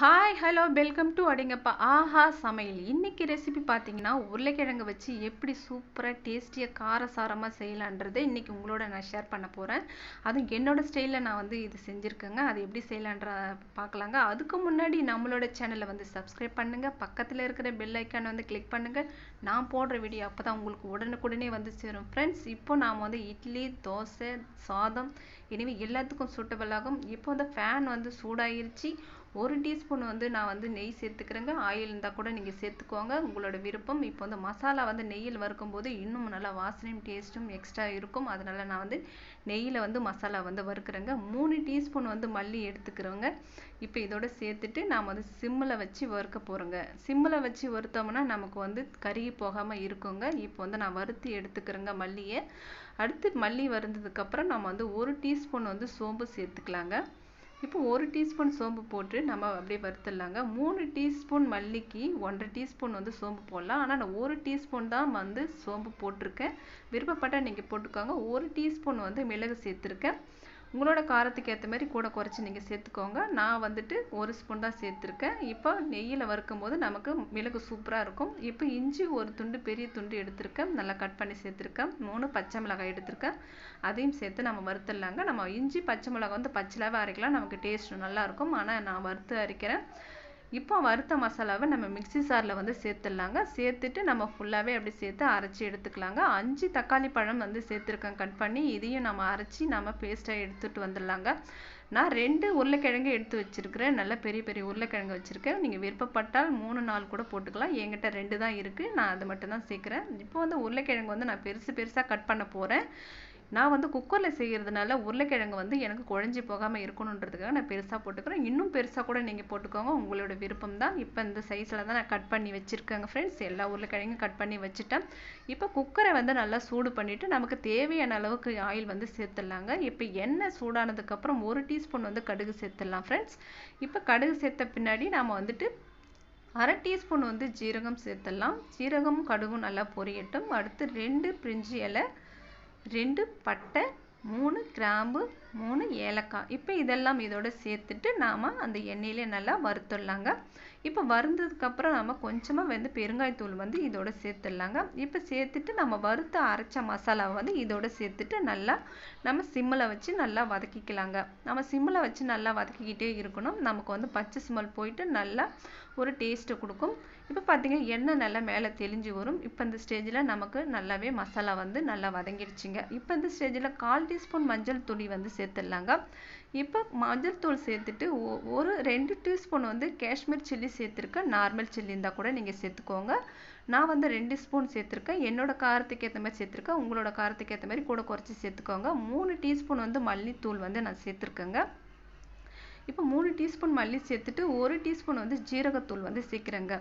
Hi hello welcome to அடிங்கப்பா ஆஹா சமையல். இன்னைக்கு ரெசிபி பார்த்தீங்கன்னா உருளைக்கிழங்கு வச்சு எப்படி சூப்பராக டேஸ்டியாக காரசாரமாக செய்யலான்றதை இன்னைக்கு உங்களோட நான் ஷேர் பண்ண போகிறேன் அதுவும் என்னோட ஸ்டைலில் நான் வந்து இது செஞ்சுருக்கேங்க. அது எப்படி செய்யலான்ற பார்க்கலாங்க அதுக்கு முன்னாடி நம்மளோட சேனலை வந்து சப்ஸ்கிரைப் பண்ணுங்கள் பக்கத்தில் இருக்கிற பெல் ஐக்கானை வந்து கிளிக் பண்ணுங்கள் நான் போடுற வீடியோ அப்போ தான் உங்களுக்கு உடனுக்குடனே வந்து சேரும். ஃப்ரெண்ட்ஸ் இப்போ நாம் வந்து இட்லி தோசை சாதம் எனவே எல்லாத்துக்கும் சூட்டபிள் ஆகும். இப்போ வந்து ஃபேன் வந்து சூடாயிருச்சு. ஒரு டீஸ்பூன் வந்து நான் வந்து நெய் சேர்த்துக்கிறேங்க. ஆயில் இருந்தால் கூட நீங்கள் சேர்த்துக்கோங்க. உங்களோட விருப்பம். இப்போ வந்து மசாலா வந்து நெய்யில் வறுக்கும்போது இன்னும் நல்லா வாசனையும் டேஸ்ட்டும் எக்ஸ்ட்ரா இருக்கும். அதனால் நான் வந்து நெய்யில் வந்து மசாலா வந்து வறுக்கிறேங்க. மூணு டீஸ்பூன் வந்து மல்லி எடுத்துக்கிறோங்க. இப்போ இதோட சேர்த்துட்டு நாம் வந்து சிம்மில் வச்சு வறுக்க போகிறோங்க சிம்மில் வச்சு வறுத்தோம்னா நமக்கு வந்து கருகி போகாமல் இருக்குங்க. இப்போ வந்து நான் வறுத்து எடுத்துக்கிறேங்க மல்லியை. அடுத்து மல்லி வறுந்ததுக்கப்புறம் நம்ம வந்து ஒரு டீஸ்பூன் வந்து சோம்பு சேர்த்துக்கலாங்க. இப்போ ஒரு டீஸ்பூன் சோம்பு போட்டு நம்ம அப்படியே வறுத்துடலாங்க. மூணு டீஸ்பூன் மல்லிக்கு ஒன்றரை டீஸ்பூன் வந்து சோம்பு போடலாம். ஆனால் நான் ஒரு டீஸ்பூன் தான் வந்து சோம்பு போட்டிருக்கேன். விருப்பப்பட்டால் நீங்கள் போட்டுக்கோங்க. ஒரு டீஸ்பூன் வந்து மிளகு சேர்த்துருக்கேன். உங்களோட காரத்துக்கு ஏற்ற மாதிரி கூட குறைச்சி நீங்கள் சேர்த்துக்கோங்க. நான் வந்துட்டு ஒரு ஸ்பூன் தான் சேர்த்துருக்கேன். இப்போ நெய்யில் வறுக்கும் போது நமக்கு மிளகு சூப்பராக இருக்கும். இப்போ இஞ்சி ஒரு துண்டு பெரிய துண்டு எடுத்திருக்கேன். நல்லா கட் பண்ணி சேர்த்துருக்கேன். மூணு பச்சை மிளகாய் எடுத்திருக்கேன். அதையும் சேர்த்து நம்ம வறுத்துடலாங்க. நம்ம இஞ்சி பச்சை மிளகாய் வந்து பச்சிலாவே அரைக்கலாம். நமக்கு டேஸ்ட் நல்லாயிருக்கும் ஆனால் நான் வறுத்து அரைக்கிறேன். இப்போ வறுத்த மசாலாவை நம்ம மிக்சி சாரில் வந்து சேர்த்துடலாங்க. சேர்த்துட்டு நம்ம ஃபுல்லாகவே அப்படி சேர்த்து அரைச்சி எடுத்துக்கலாங்க. அஞ்சு தக்காளி பழம் வந்து சேர்த்துருக்கேன். கட் பண்ணி இதையும் நம்ம அரைச்சி நம்ம பேஸ்ட்டாக எடுத்துகிட்டு வந்துடலாங்க. நான் ரெண்டு உருளைக்கிழங்கு எடுத்து வச்சுருக்கிறேன். நல்ல பெரிய பெரிய உருளைக்கிழங்கு வச்சுருக்கேன். நீங்கள் விருப்பப்பட்டால் மூணு நாள் கூட போட்டுக்கலாம். என்கிட்ட ரெண்டு தான் இருக்குது நான் அதை மட்டும் தான் சேர்க்குறேன். இப்போ வந்து உருளைக்கிழங்கு வந்து நான் பெருசு பெருசாக கட் பண்ண போகிறேன் நான் வந்து குக்கரில் செய்கிறதுனால உருளைக்கிழங்கு வந்து எனக்கு குழஞ்சி போகாமல் இருக்கணுன்றதுக்காக நான் பெருசாக போட்டுக்கிறேன். இன்னும் பெருசாக கூட நீங்கள் போட்டுக்கோங்க. உங்களோட விருப்பம் தான் இப்போ இந்த சைஸில் தான் நான் கட் பண்ணி வச்சுருக்கேங்க ஃப்ரெண்ட்ஸ் எல்லா உருளைக்கிழங்கும் கட் பண்ணி வச்சுட்டேன். இப்போ குக்கரை வந்து நல்லா சூடு பண்ணிவிட்டு நமக்கு தேவையான அளவுக்கு ஆயில் வந்து சேர்த்துடலாங்க. இப்போ எண்ணெய் சூடானதுக்கப்புறம் ஒரு டீஸ்பூன் வந்து கடுகு சேர்த்துடலாம் ஃப்ரெண்ட்ஸ் இப்போ கடுகு சேர்த்த பின்னாடி நாம் வந்துட்டு அரை டீஸ்பூன் வந்து ஜீரகம் சேர்த்துடலாம். ஜீரகம் கடுகும் நல்லா பொரியட்டும். அடுத்து ரெண்டு பிரிஞ்சி இலை ரெண்டு பட்டை மூணு கிராம்பு மூணு ஏலக்காய். இப்போ இதெல்லாம் இதோட சேர்த்துட்டு நாம் அந்த எண்ணெயிலே நல்லா வறுத்துடலாங்க. இப்போ வறுந்ததுக்கப்புறம் நம்ம கொஞ்சமாக வந்து பெருங்காயத்தூள் வந்து இதோட சேர்த்துடலாங்க. இப்போ சேர்த்துட்டு நம்ம வறுத்து அரைச்ச மசாலாவை வந்து இதோட சேர்த்துட்டு நல்லா நம்ம சிம்மில் வச்சு நல்லா வதக்கிக்கலாங்க. நம்ம சிம்மில் வச்சு நல்லா வதக்கிக்கிட்டே இருக்கணும். நமக்கு வந்து பச்சை ஸ்மெல் போயிட்டு நல்லா ஒரு டேஸ்ட்டு கொடுக்கும். இப்போ பார்த்தீங்கன்னா எண்ணெய் நல்லா மேலே தெளிஞ்சு வரும். இப்போ இந்த ஸ்டேஜில் நமக்கு நல்லாவே மசாலா வந்து நல்லா வதங்கிடுச்சுங்க. இப்போ இந்த ஸ்டேஜில் கால் டீஸ்பூன் மஞ்சள் துணி வந்து சேர்த்துடலாங்க. இப்போ மஞ்சள் தூள் சேர்த்துட்டு ஒரு ரெண்டு டீஸ்பூன் வந்து காஷ்மீர் சில்லி சேர்த்துருக்கேன். நார்மல் சில்லி இருந்தால் கூட நீங்கள் சேர்த்துக்கோங்க. நான் வந்து ரெண்டு ஸ்பூன் சேர்த்துருக்கேன். என்னோட காரத்துக்கு ஏற்ற மாதிரி சேர்த்துருக்கேன். உங்களோட காரத்துக்கு ஏற்ற மாதிரி கூட குறைச்சி சேர்த்துக்கோங்க. மூணு டீஸ்பூன் வந்து மல்லித்தூள் வந்து நான் சேர்த்துருக்கேங்க. இப்போ மூணு டீஸ்பூன் மல்லி சேர்த்துட்டு ஒரு டீஸ்பூன் வந்து ஜீரகத்தூள் வந்து சேர்க்குறேங்க.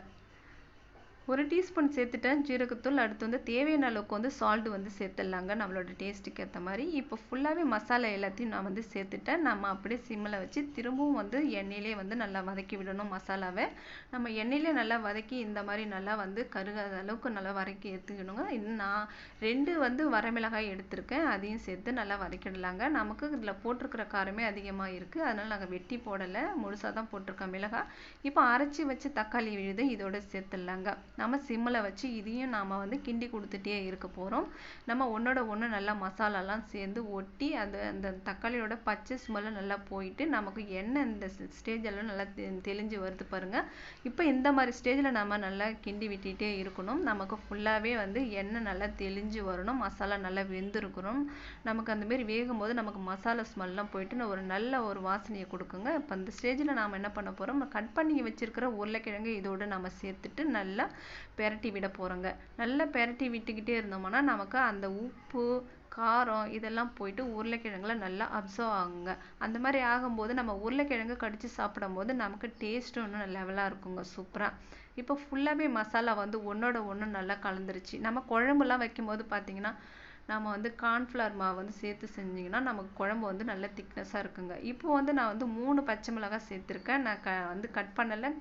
ஒரு டீஸ்பூன் சேர்த்துட்டேன். ஜீரகத்தூள். அடுத்து வந்து தேவையான அளவுக்கு வந்து சால்ட் வந்து சேர்த்துடலாங்க. நம்மளோட டேஸ்ட்டுக்கு ஏற்ற மாதிரி. இப்போ ஃபுல்லாகவே மசாலா எல்லாத்தையும் நான் வந்து சேர்த்துட்டேன். நம்ம அப்படியே சிம்மில் வச்சு திரும்பவும் வந்து எண்ணெயிலே வந்து நல்லா வதக்கி விடணும் மசாலாவை. நம்ம எண்ணெயிலே நல்லா வதக்கி இந்த மாதிரி நல்லா வந்து கருகாத அளவுக்கு நல்லா வதக்கி எடுத்துக்கணுங்க. இன்னும் நான் ரெண்டு வந்து வரமிளகாய் எடுத்திருக்கேன். அதையும் சேர்த்து நல்லா வதக்கிடலாங்க. நமக்கு இதில் போட்டிருக்கிற காரமே அதிகமாக இருக்குது அதனால் நாங்கள் வெட்டி போடலை. முழுசாக தான் போட்டிருக்கோம் மிளகாய். இப்போ அரைச்சி வச்சு தக்காளி விழுது இதோட சேர்த்துடலாங்க. நம்ம சிம்மில் வச்சு இதையும் நாம் வந்து கிண்டி கொடுத்துட்டே இருக்க போகிறோம் நம்ம ஒன்றோட ஒன்று நல்லா மசாலாலாம் சேர்ந்து ஒட்டி அந்த அந்த தக்காளியோட பச்சை ஸ்மெல்ல நல்லா போயிட்டு நமக்கு எண்ணெய் இந்த ஸ்டேஜெல்லாம் நல்லா தெளிஞ்சு வருது பாருங்கள் இப்போ இந்த மாதிரி ஸ்டேஜில் நம்ம நல்லா கிண்டி விட்டுட்டே இருக்கணும். நமக்கு ஃபுல்லாகவே வந்து எண்ணெய் நல்லா தெளிஞ்சு வரணும். மசாலா நல்லா வெந்திருக்கணும். நமக்கு அந்த மாதிரி வேகும்போது நமக்கு மசாலா ஸ்மெல்லாம் போயிட்டு ஒரு நல்ல ஒரு வாசனையை கொடுக்குங்க. இப்போ அந்த ஸ்டேஜில் நாம் என்ன பண்ண போகிறோம் கட் பண்ணி வச்சுருக்கிற உருளைக்கிழங்கு இதோடு நம்ம சேர்த்துட்டு நல்லா பெரட்டி விட போகிறோங்க நல்லா பெரட்டி விட்டுக்கிட்டே இருந்தோம்னா நமக்கு அந்த உப்பு காரம் இதெல்லாம் போயிட்டு உருளைக்கிழங்குல நல்லா அப்சர்வ் ஆகுங்க. அந்த மாதிரி ஆகும்போது நம்ம உருளைக்கிழங்கு கடிச்சு சாப்பிடும்போது நமக்கு டேஸ்ட்டும் இன்னும் லெவலாக இருக்குங்க. சூப்பராக இப்போ ஃபுல்லாகவே மசாலா வந்து ஒன்றோட ஒன்று நல்லா கலந்துருச்சு. நம்ம குழம்புலாம் வைக்கும்போது பார்த்தீங்கன்னா நம்ம வந்து கார்ன்ஃப்ளவர் மாவு வந்து சேர்த்து செஞ்சிங்கன்னா நமக்கு குழம்பு வந்து நல்ல திக்னஸாக இருக்குங்க. இப்போ வந்து நான் வந்து மூணு பச்சை மிளகாய் சேர்த்துருக்கேன். நான் க வந்து கட் பண்ணலை.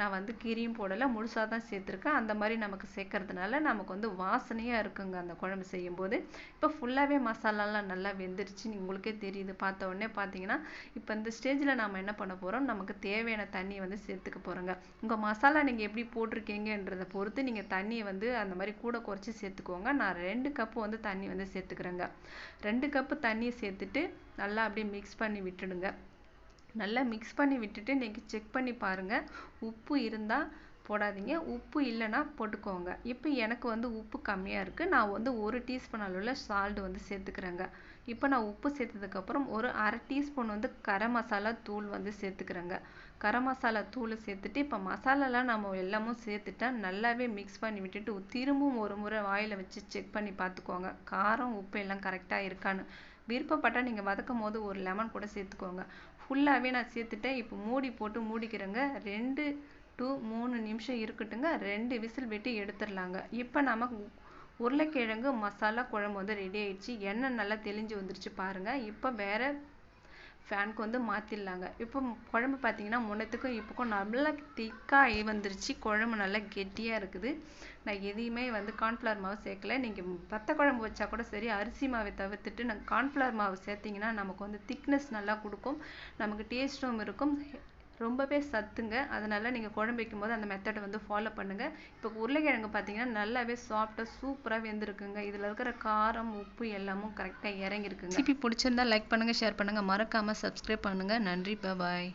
நான் வந்து கீரியும் போடலை. முழுசாக தான் சேர்த்துருக்கேன். அந்த மாதிரி நமக்கு சேர்க்கறதுனால நமக்கு வந்து வாசனையாக இருக்குங்க அந்த குழம்பு செய்யும்போது. இப்போ ஃபுல்லாகவே மசாலாலாம் நல்லா வெந்துருச்சு. உங்களுக்கே தெரியுது. பார்த்த உடனே பார்த்தீங்கன்னா இப்போ இந்த ஸ்டேஜில் நாம் என்ன பண்ண போகிறோம் நமக்கு தேவையான தண்ணியை வந்து சேர்த்துக்க போகிறோங்க உங்கள் மசாலா நீங்கள் எப்படி போட்டிருக்கீங்கன்றதை பொறுத்து நீங்கள் தண்ணியை வந்து அந்த மாதிரி கூட குறைச்சி சேர்த்துக்கோங்க. நான் ரெண்டு கப்பு வந்து தண்ணி வந்து சேர்த்துக்கிறேங்க. ரெண்டு கப்பு தண்ணியை சேர்த்துட்டு நல்லா அப்படியே மிக்ஸ் பண்ணி விட்டுடுங்க. நல்லா மிக்ஸ் பண்ணி விட்டுட்டு நீங்கள் செக் பண்ணி பாருங்கள் உப்பு இருந்தால் போடாதீங்க. உப்பு இல்லைன்னா போட்டுக்கோங்க. இப்போ எனக்கு வந்து உப்பு கம்மியாக இருக்குது நான் வந்து ஒரு டீஸ்பூன் அளவில் சால்ட் வந்து சேர்த்துக்கிறேங்க. இப்போ நான் உப்பு சேர்த்ததுக்கப்புறம் ஒரு அரை டீஸ்பூன் வந்து கரம் மசாலா தூள் வந்து சேர்த்துக்கிறேங்க. கரம் மசாலா தூள் சேர்த்துட்டு இப்போ மசாலாலாம் நம்ம எல்லாமும் சேர்த்துட்டா நல்லாவே மிக்ஸ் பண்ணி விட்டுட்டு திரும்பவும் ஒரு முறை வாயில் வச்சு செக் பண்ணி பார்த்துக்கோங்க. காரம் உப்பு எல்லாம் கரெக்டாக இருக்கான்னு. விருப்பப்பட்டால் நீங்கள் வதக்கும் போது ஒரு லெமன் கூட சேர்த்துக்கோங்க. ஃபுல்லாகவே நான் சேர்த்துட்டேன். இப்போ மூடி போட்டு மூடிக்கிறேங்க. ரெண்டு டு மூணு நிமிஷம் இருக்கட்டுங்க. ரெண்டு விசில் விட்டு எடுத்துடலாங்க. இப்போ நமக்கு உருளைக்கிழங்கு மசாலா குழம்பு வந்து ரெடி ஆயிடுச்சு. எண்ணெய் நல்லா தெளிஞ்சு வந்துருச்சு பாருங்கள் இப்போ வேற ஃபேனுக்கு வந்து மாற்றிடலாங்க இப்போ குழம்பு பார்த்தீங்கன்னா முன்னத்துக்கும் இப்போக்கும் நல்லா திக்காகி வந்துருச்சு. குழம்பு நல்லா கெட்டியாக இருக்குது. நான் எதையுமே வந்து கார்ன்ஃப்ளவர் மாவு சேர்க்கல. நீங்கள் வத்த குழம்பு வச்சா கூட சரி அரிசி மாவை தவிர்த்துட்டு நான் கார்ன்ஃப்ளவர் மாவு சேர்த்திங்கன்னா நமக்கு வந்து திக்னஸ் நல்லா கொடுக்கும். நமக்கு டேஸ்ட்டும் இருக்கும். ரொம்பவே சத்துங்க. அதனால் நீங்கள் குழம்பு வைக்கும்போது அந்த மெத்தடை வந்து ஃபாலோ பண்ணுங்கள் இப்போ உருளைக்கிழங்கு பார்த்தீங்கன்னா நல்லாவே சாஃப்டாக சூப்பராக வெந்திருக்குங்க. இதில் இருக்கிற காரம் உப்பு எல்லாமும் கரெக்டாக இறங்கியிருக்குங்க ரெசிபி பிடிச்சிருந்தா லைக் பண்ணுங்கள் ஷேர் பண்ணுங்கள் மறக்காமல் சப்ஸ்கிரைப் பண்ணுங்கள் நன்றி பாய்